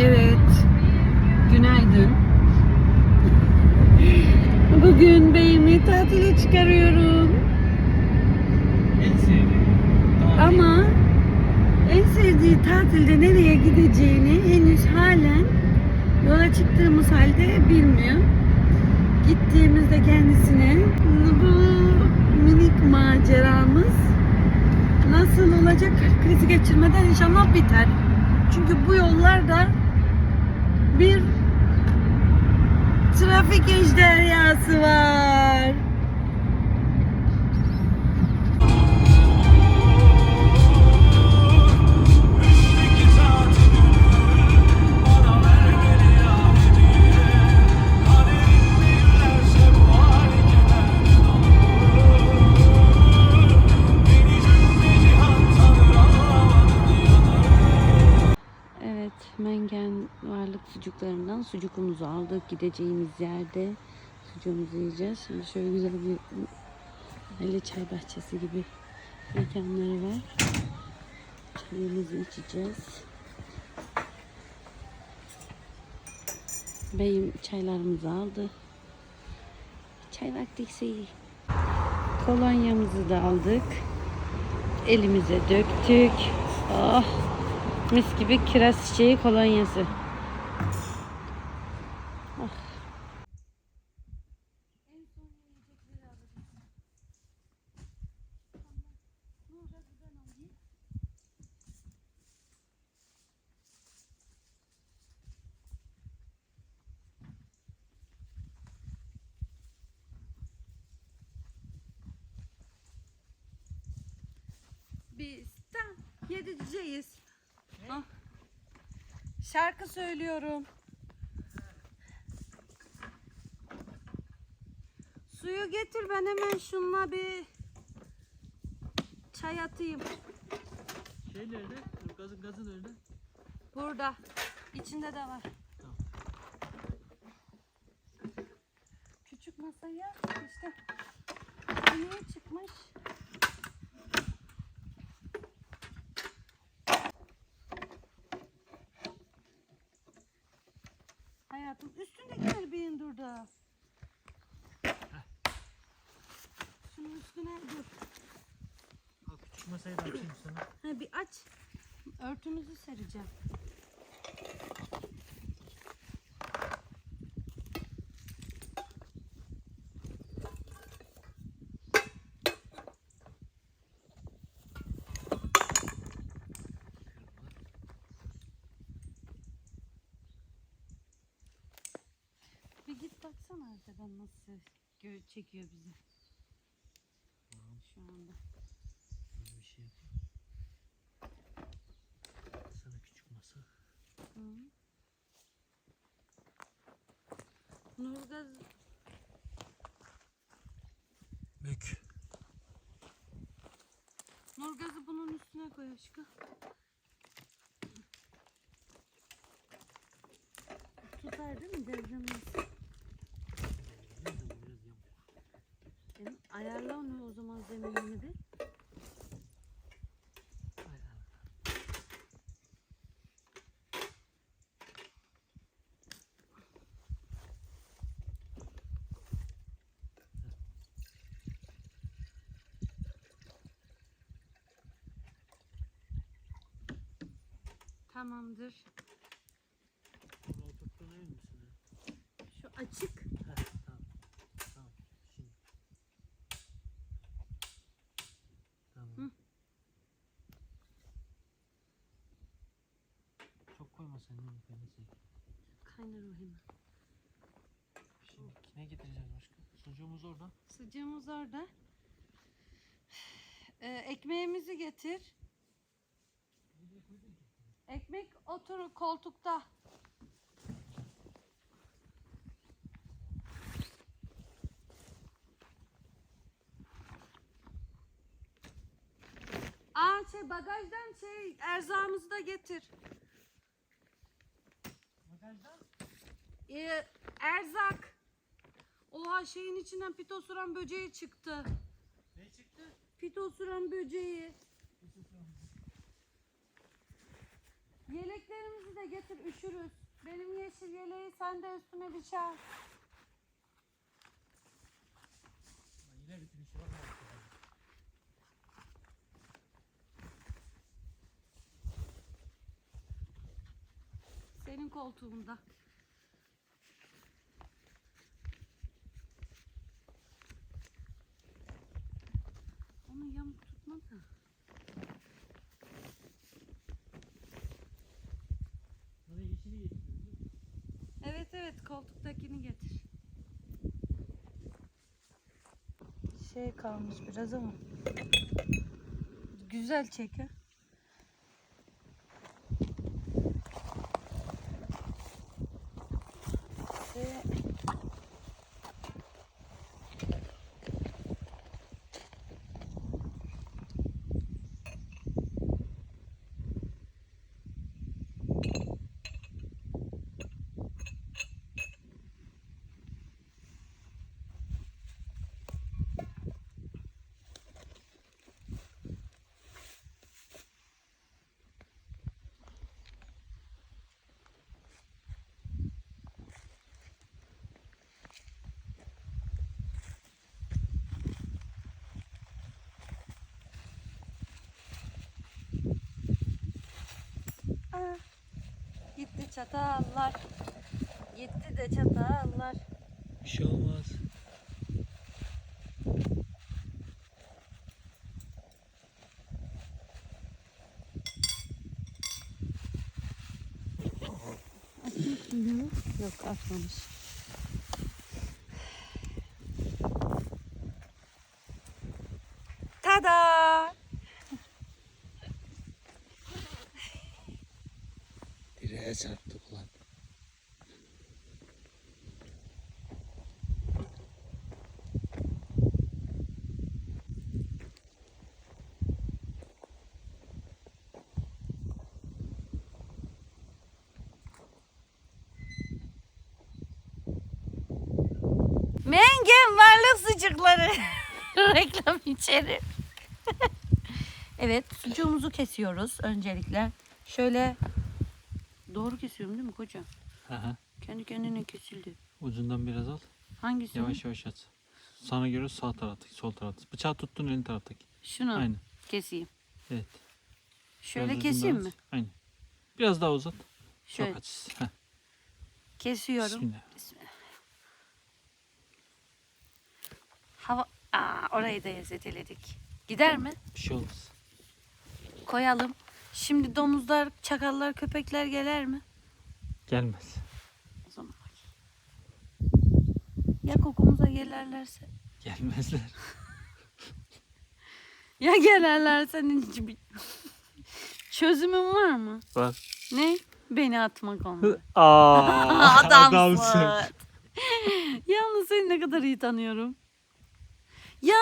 Evet. Günaydın. Bugün beyimi tatile çıkarıyorum. En sevdiğim. tatil. Ama en sevdiği tatilde nereye gideceğini henüz halen yola çıktığımız halde bilmiyor. Gittiğimizde kendisine bu minik maceramız nasıl olacak krizi geçirmeden inşallah biter. Çünkü bu yollarda bir trafik ejderhası var. Varlık sucuklarından sucukumuzu aldık. Gideceğimiz yerde sucuğumuzu yiyeceğiz. Şimdi şöyle güzel bir aile çay bahçesi gibi mekanları var. Çayımızı içeceğiz. Beyim çaylarımızı aldı. Çay vakti ise iyi. Kolonyamızı da aldık. Elimize döktük. Oh. Mis gibi kiraz çiçeği kolonyası. Biz tam yediciyiz. Ah. Şarkı söylüyorum. Suyu getir ben hemen şunla bir çay atayım. Şey nerede? Gazın gazı nerede? Burada. İçinde de var. Tamam. Küçük masaya işte yemeğe çıkmış. Hayatım üstündekileri bir indir da. Şunun üstüne dur. Al küçük masayı da açayım sana. Ha, bir aç. Örtümüzü sereceğim. Bir git baksana arkadan nasıl gö- çekiyor bizi. Şu anda. Böyle bir şey yapayım. Sana küçük masa. Hı. Nurgaz Bük. Nurgaz'ı bunun üstüne koy aşkım. Tutar değil mi devrilmez? Biraz yamuk. Benim ayarla onu o zaman zeminini bir. Ay, ay. Tamamdır. Bunu oturttuğuna emin misin? Şu açık. Heh, tamam. Tamam. Şimdi. Tamam. Hı. Çok koyma sen ne kaynasın. Kaynar o hemen. Şimdi ne getireceğiz başka? Sucuğumuz orada. Sıcağımız orada. Ee, ekmeğimizi getir. Ekmek otur koltukta. Aa şey bagajdan şey erzağımızı da getir. Bagajdan. Ee, erzak. Oha şeyin içinden pitosuran böceği çıktı. Ne çıktı? Pitosuran böceği. Yeleklerimizi de getir üşürüz. sen de üstüne al. Yine bütün işi var. Senin koltuğunda. Onu yamuk tutma da. Bana yeşili getiriyor. Evet evet koltuktakini getir. Şey kalmış biraz ama. Güzel çek gitti çatallar. Gitti de çatallar. Bir şey olmaz. Yok atmamış. Varlık sucukları. Reklam içeri. evet sucuğumuzu kesiyoruz öncelikle. Şöyle doğru kesiyorum değil mi kocam? Aha. Kendi kendine kesildi. Ucundan biraz al. Hangisi? Yavaş yavaş at. Sana göre sağ taraftaki, sol taraftaki. Bıçağı tuttun elin taraftaki. Şunu Aynen. keseyim. Evet. Şöyle Biraz keseyim mi? Aynen. Biraz daha uzat. Şöyle Çok aç. Heh. kesiyorum. Bismillah. Hava Aa, orayı da ezeteledik. Gider mi? Bir şey olmaz. Koyalım. Şimdi domuzlar, çakallar, köpekler gelir mi? Gelmez. O zaman bak. Ya kokumuza gelirlerse? Gelmezler. Ya gelirlerse ne hiçbir... Çözümün var mı? Bak. Ne? Beni atmak onlar. Aa, Adamsın. Yalnız seni ne kadar iyi tanıyorum. Ya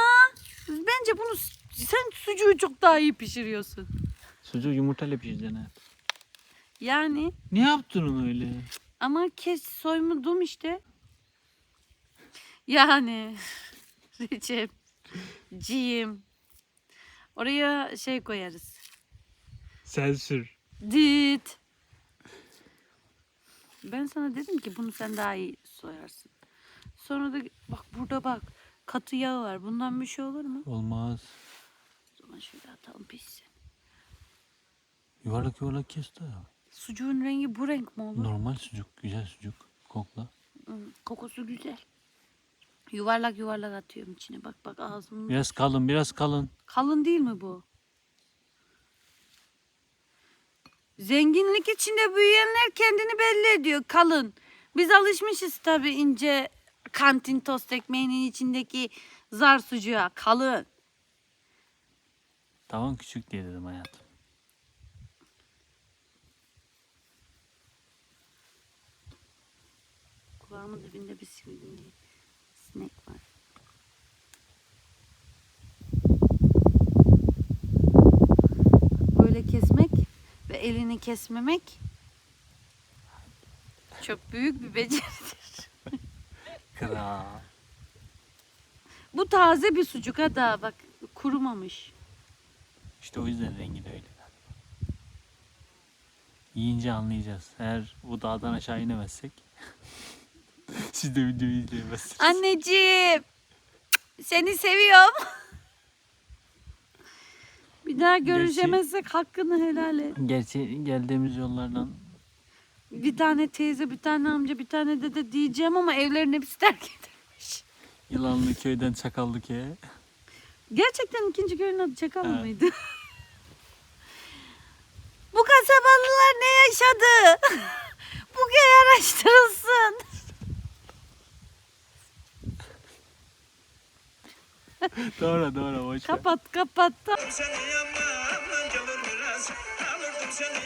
bence bunu sen sucuğu çok daha iyi pişiriyorsun. Sucuğu yumurtayla pişireceksin ha. Yani Ne yaptın onu öyle? ama kes soymudum işte. Yani Recep, Cim. Oraya şey koyarız. Sensür. Dit. Ben sana dedim ki bunu sen daha iyi soyarsın. Sonra da bak burada bak katı yağ var. Bundan bir şey olur mu? Olmaz. O zaman şöyle atalım pişsin. Yuvarlak yuvarlak kes de. Sucuğun rengi bu renk mi olur? Normal sucuk. Güzel sucuk. Kokla. Hı, Kokusu güzel. Yuvarlak yuvarlak atıyorum içine. Bak bak ağzımın. Biraz kalın biraz kalın. Kalın değil mi bu? Zenginlik içinde büyüyenler kendini belli ediyor. Kalın. Biz alışmışız tabii ince kantin tost ekmeğinin içindeki zar sucuğa. Kalın. Tavan küçük diye dedim hayatım. Kulağımın dibinde bir sinek var. Böyle kesmek ve elini kesmemek çok büyük bir beceridir. Kral. Bu taze bir sucuk ha daha bak kurumamış. İşte o yüzden rengi de öyle. Yiyince anlayacağız. Eğer bu dağdan aşağı inemezsek siz de videoyu izleyemezsiniz. Anneciğim. Seni seviyorum. Bir daha görüşemezsek hakkını helal et. Gerçi geldiğimiz yollardan Bir tane teyze, bir tane amca, bir tane dede diyeceğim ama evlerin hepsi terk edilmiş. Yılanlı köyden Çakallı köye Gerçekten ikinci köyün adı Çakal Evet. mıydı? Bu kasabalılar ne yaşadı? Bu köy araştırılsın. doğru doğru boş ver. Kapat kapat. seni Alırdım seni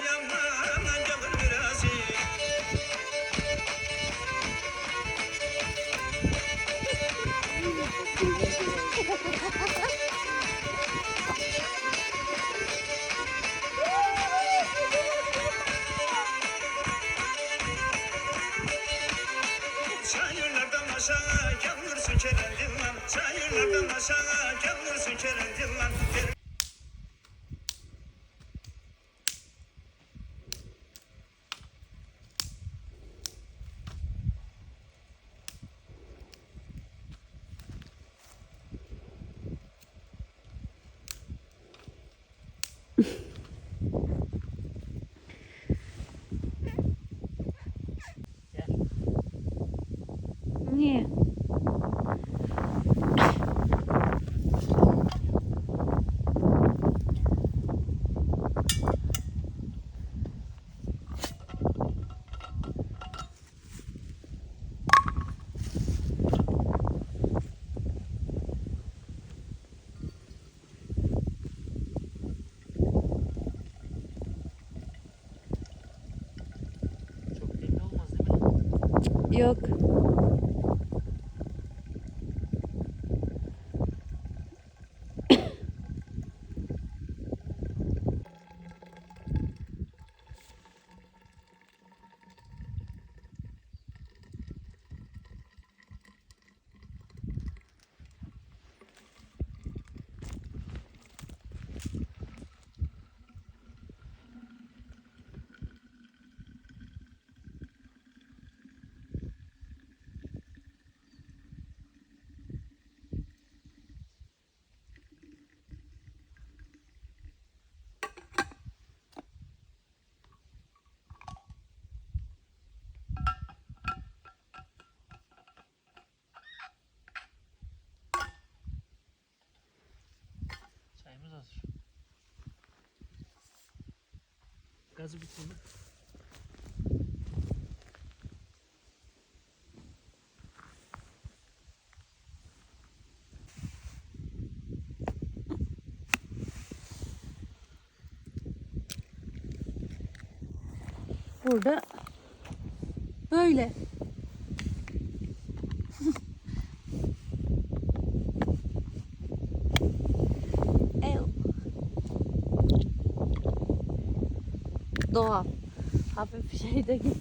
Çayırlardan aşağı gelirsin kerendin lan Çayırlardan aşağı gelirsin kerendin lan Niye? Çok belli olmaz değil mi? Yok. Gazı bitirdim. Burada böyle. Doğal. Hafif şey de git.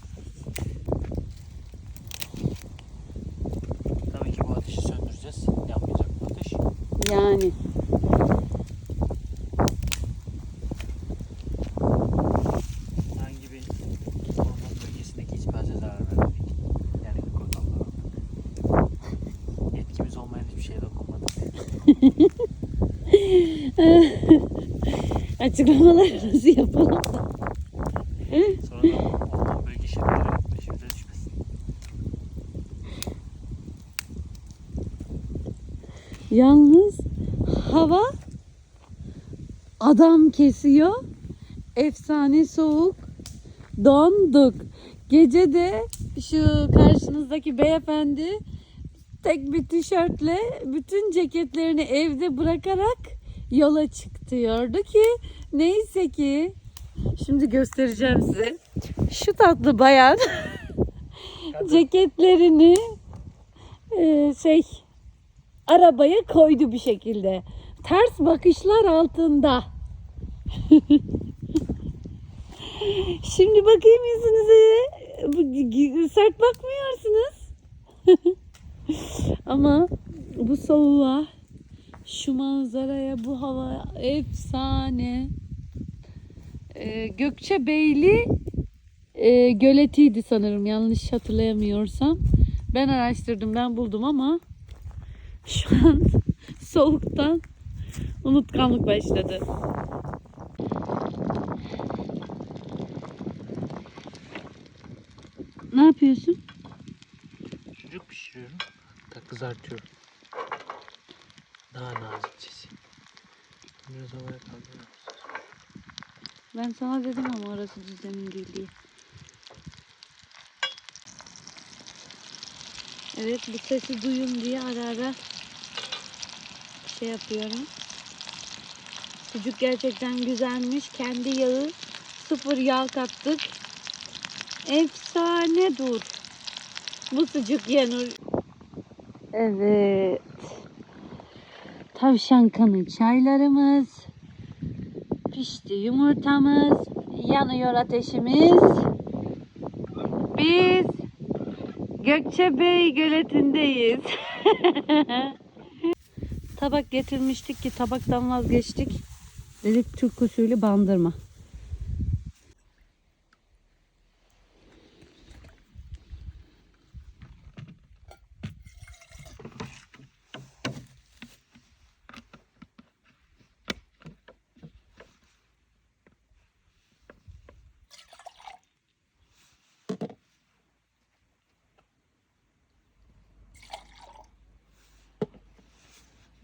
Tabii ki bu ateşi söndüreceğiz. Yanmayacak bu ateş. Yani. Herhangi bir orman bölgesindeki hiçbir ağaca zarar vermedik. Yani kurtallara. Yetkimiz olmayan hiçbir şeye dokunmadık. Açıklamalar nasıl yapalım? Sonra da orman bölge şeritleri peşimize düşmesin. Yalnız hava adam kesiyor. Efsane soğuk. Donduk. Gece de şu karşınızdaki beyefendi tek bir tişörtle bütün ceketlerini evde bırakarak yola çıktı. Diyordu ki neyse ki şimdi göstereceğim size. Şu tatlı bayan ceketlerini e, şey arabaya koydu bir şekilde. Ters bakışlar altında. Şimdi bakayım yüzünüze. Sert bakmıyorsunuz. Ama bu soğuğa, şu manzaraya, bu hava efsane. Ee, Gökçebeyli e, göletiydi sanırım yanlış hatırlayamıyorsam. Ben araştırdım ben buldum ama şu an soğuktan unutkanlık başladı. Ne yapıyorsun? Sucuk pişiriyorum. Da kızartıyorum. Daha nazikçesi. Biraz havaya kaldırıyorum. Ben sana dedim ama orası düzenin değil diye. Evet bu sesi duyun diye ara ara şey yapıyorum. Sucuk gerçekten güzelmiş. Kendi yağı sıfır yağ kattık. Efsane dur. Bu sucuk yenir. Evet. Tavşan kanı çaylarımız. Pişti yumurtamız. Yanıyor ateşimiz. Biz Gökçebey göletindeyiz. Tabak getirmiştik ki tabaktan vazgeçtik. Dedik Türk usulü bandırma.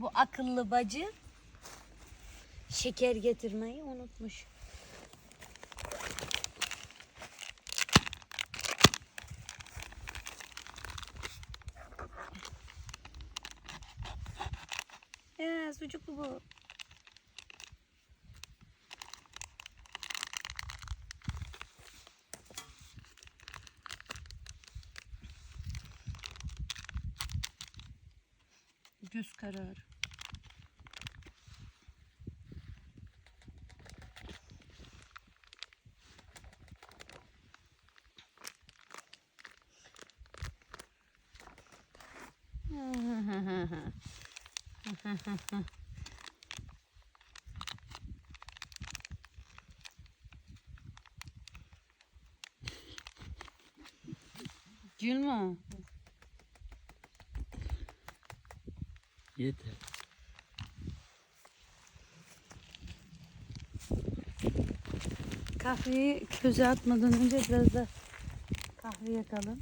Bu akıllı bacı şeker getirmeyi unutmuş. Ya sucuklu bu. Göz kararı. Gülme. Yeter. Kahveyi köze atmadan önce biraz da kahve yakalım.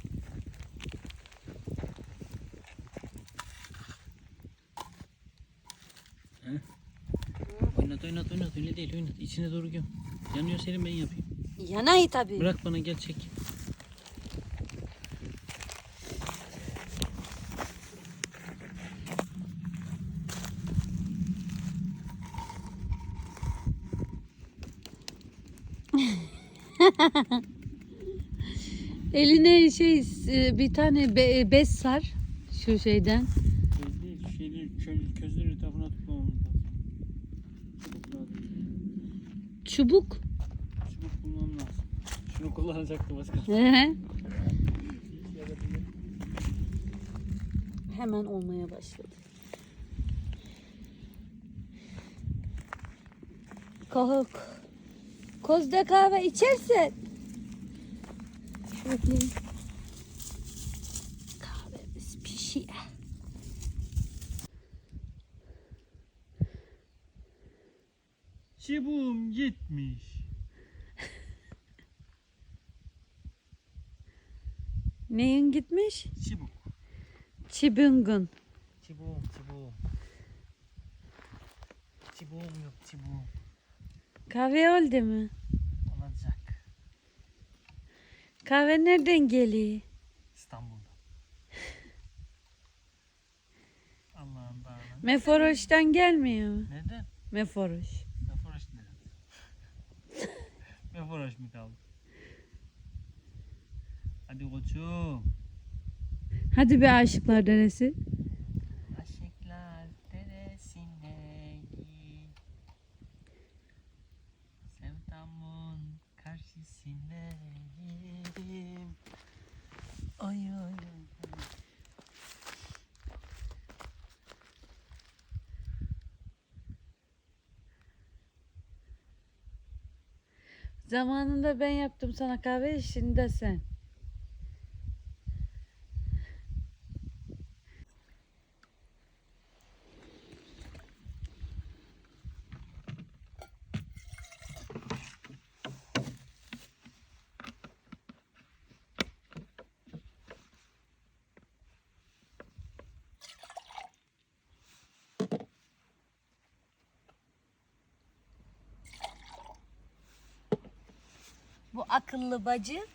Oynat oynat oynat öyle değil oynat. İçine doğru göm. Yanıyor senin ben yapayım. Yanay tabii. Bırak bana gel çek. Eline şey e, bir tane be- bez sar şu şeyden. Köz değil, şeyleri, köz, közlerin etrafına tutmamamız lazım. Çubuk Çubuk. bulmam lazım. Şunu kullanacaktım az kalsın. He. Hemen olmaya başladı. Kalk. Kozda kahve içersin. Şöyle. Kahvemiz pişiyor. Çubuğum gitmiş. Neyin gitmiş? Çubuk. Çibüngun. Çubuğum, çubuğum. Çubuğum yok, çubuğum. Kahve oldu mu? Olacak. Kahve nereden geliyor? İstanbul'da. Allah'ım dağına. Meforoş'tan gelmiyor mu? Neden? Meforoş. Meforoş neresi? Meforoş mu kaldı? Hadi koçum. Hadi bir aşıklar deresi. Aşıklar. Sevdamın. Ay ay ay. Zamanında ben yaptım sana kahve, şimdi de sen. Bu akıllı bacı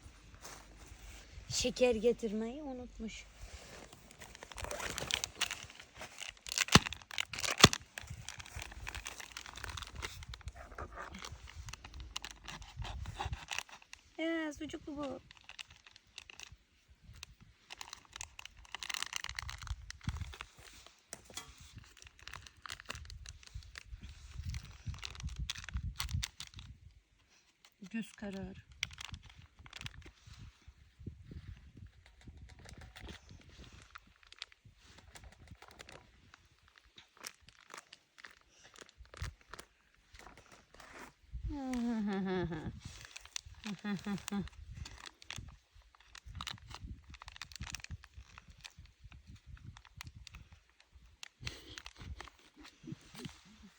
şeker getirmeyi unutmuş. Ya sucuklu bu. Göz kararı.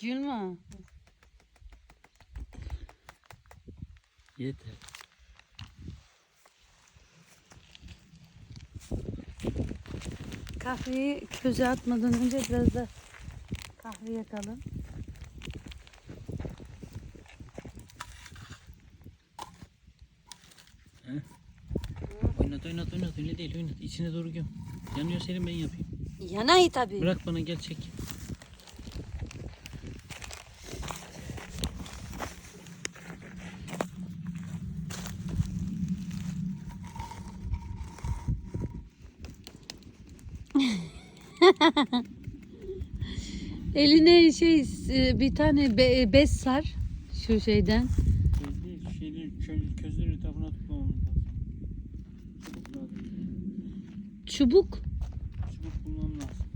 Gülme. Yeter. Kahveyi köze atmadan önce biraz da kahve yakalım. Oynat oynat oynat öyle değil oynat. İçine doğru göm. Yanıyor senin ben yapayım. Yanay tabii. Bırak bana gel çek. Eline şey e, bir tane be- bez sar şu şeyden. Değil şeyleri köz. Çubuk. Çubuk. Bulmam lazım.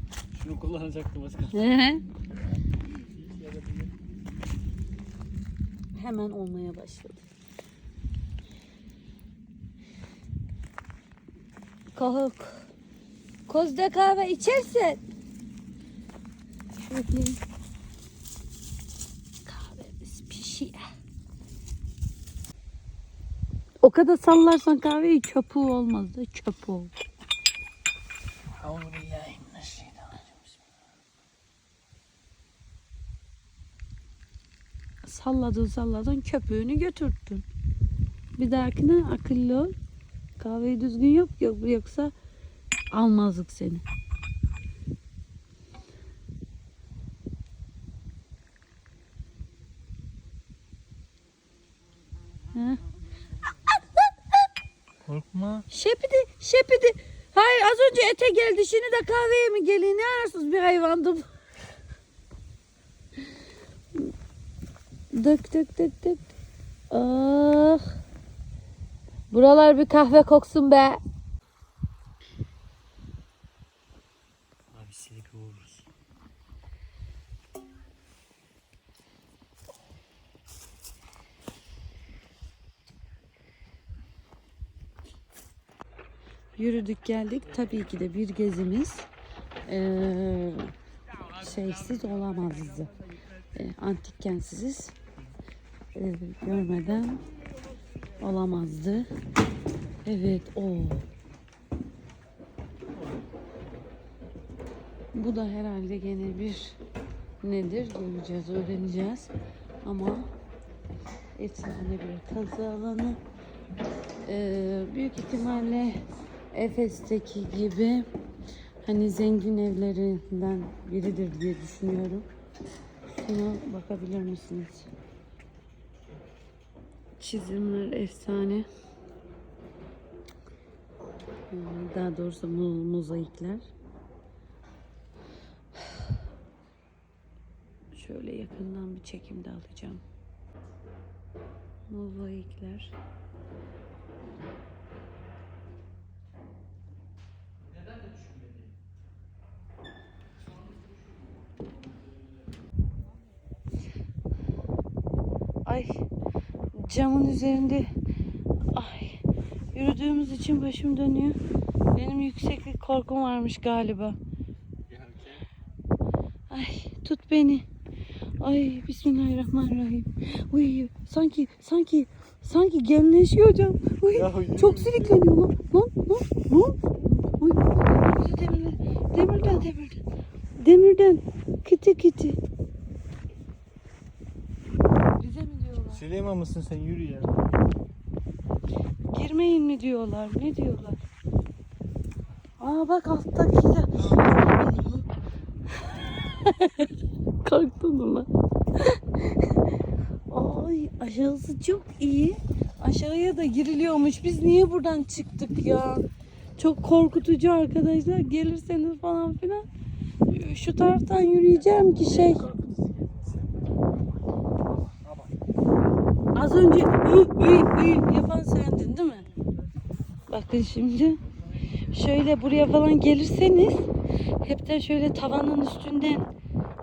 Şunu kullanacaktım başka. He. Hemen olmaya başladı. Kalk. Kozda kahve içersen. Şöyle. Kahvemiz pişiyor. O kadar sallarsan kahveyi çöpü olmaz da çöpü olur. Salladın salladın köpüğünü götürttün. Bir dahakine akıllı ol. Kahveyi düzgün yap yok yoksa almazdık seni. Ha? Korkma. Şepidi, şepidi. Hayır az önce ete geldi şimdi de kahveye mi geliyor? Ne arsız bir hayvandım. Dök dök dök dök. Ah. Buralar bir kahve koksun be. Yürüdük geldik. Tabii ki de bir gezimiz eee şeysiz olamazdı. Eee, antik kentsiz eee, görmeden olamazdı. Evet o. Bu da herhalde gene bir nedir göreceğiz, öğreneceğiz. Ama efsane bir kazı alanı. Ee, büyük ihtimalle Efes'teki gibi hani zengin evlerinden biridir diye düşünüyorum. Şuna bakabilir misiniz? Çizimler efsane. Ee, Daha doğrusu mozaikler. Şöyle yakından bir çekimde alacağım. Mozaikler. Ay camın üzerinde ay yürüdüğümüz için başım dönüyor. Benim yükseklik korkum varmış galiba. Ay tut beni. Ay bismillahirrahmanirrahim. Uy sanki sanki sanki genleşiyor hocam. Uy, Ya, çok silikleniyor lan. Lan lan lan. Uy, demirden demirden demirden. Demirden kiti kiti. Bize mi diyorlar? Süleyman mısın sen yürü ya. Girmeyin mi diyorlar? Ne diyorlar? Aa bak alttaki de. Korktum lan. Ay aşağısı çok iyi. Aşağıya da giriliyormuş. Biz niye buradan çıktık ya? Çok korkutucu arkadaşlar. Gelirseniz falan filan. Şu taraftan yürüyeceğim ki şey. Az önce hı, yapan sendin değil mi? Bakın şimdi şöyle buraya falan gelirseniz hep de şöyle tavanın üstünden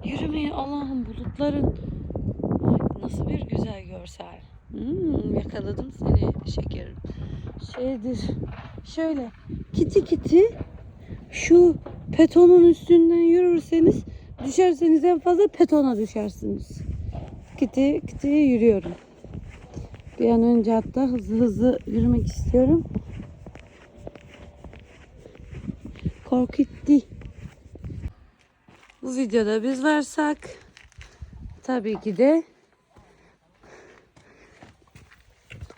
yürümeye Allah'ım bulutların nasıl bir güzel görsel. Hmm, yakaladım seni şekerim. Şeydir şöyle kiti kiti şu petonun üstünden yürürseniz düşerseniz en fazla petona düşersiniz. Kiti kiti yürüyorum. Bir an önce hatta hızlı hızlı yürümek istiyorum. Korkutti. Bu videoda biz varsak tabii ki de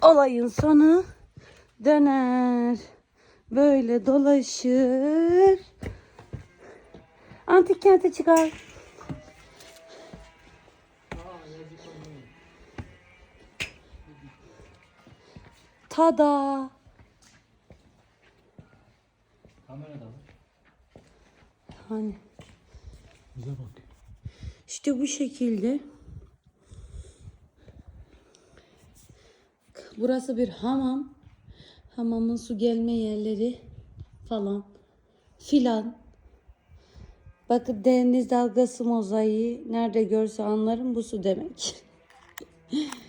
olayın sonu döner. Böyle dolaşır. Antik kente çıkar. Tada. Kamerada mı? Hani Bize bak. işte bu şekilde. Burası bir hamam. Hamamın su gelme yerleri falan filan. Bakın deniz dalgası mozaiği nerede görse anlarım bu su demek.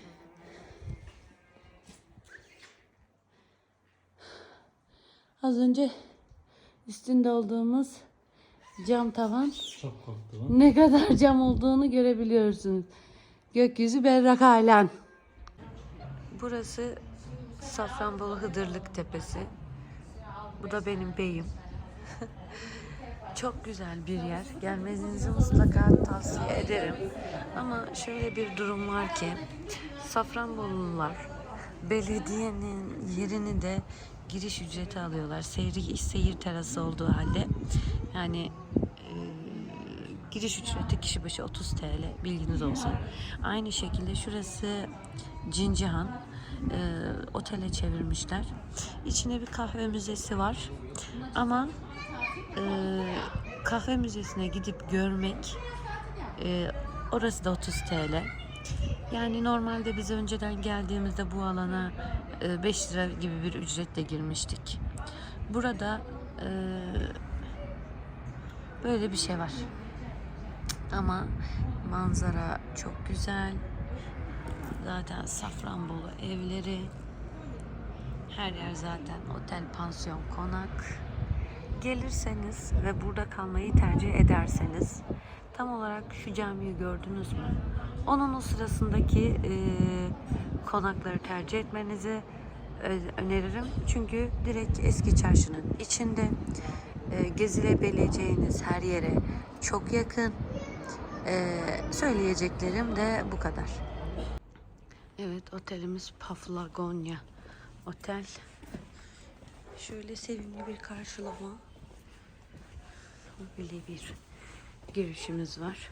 Az önce üstünde olduğumuz cam tavan Çok lan. ne kadar cam olduğunu görebiliyorsunuz. Gökyüzü berrak halen. Burası Safranbolu Hıdırlık Tepesi. Bu da benim beyim. Çok güzel bir yer. Gelmenizi mutlaka tavsiye ederim. Ama şöyle bir durum var ki Safranbolulular belediyenin yerini de giriş ücreti alıyorlar. Seyir, seyir terası olduğu halde. Yani e, giriş ücreti kişi başı 30 TL bilginiz olsun. Aynı şekilde şurası Cincihan e, otele çevirmişler. İçine bir kahve müzesi var. Ama e, kahve müzesine gidip görmek e, orası da 30 TL. Yani normalde biz önceden geldiğimizde bu alana 5 lira gibi bir ücretle girmiştik. Burada e, böyle bir şey var. Ama manzara çok güzel. Zaten Safranbolu evleri. Her yer zaten otel, pansiyon, konak. Gelirseniz ve burada kalmayı tercih ederseniz tam olarak şu camiyi gördünüz mü? Onun o sırasındaki e, konakları tercih etmenizi öneririm. Çünkü direkt eski çarşının içinde e, gezilebileceğiniz her yere çok yakın. E, söyleyeceklerim de bu kadar. Evet otelimiz Paflagonya Otel. Şöyle sevimli bir karşılama. Böyle bir girişimiz var.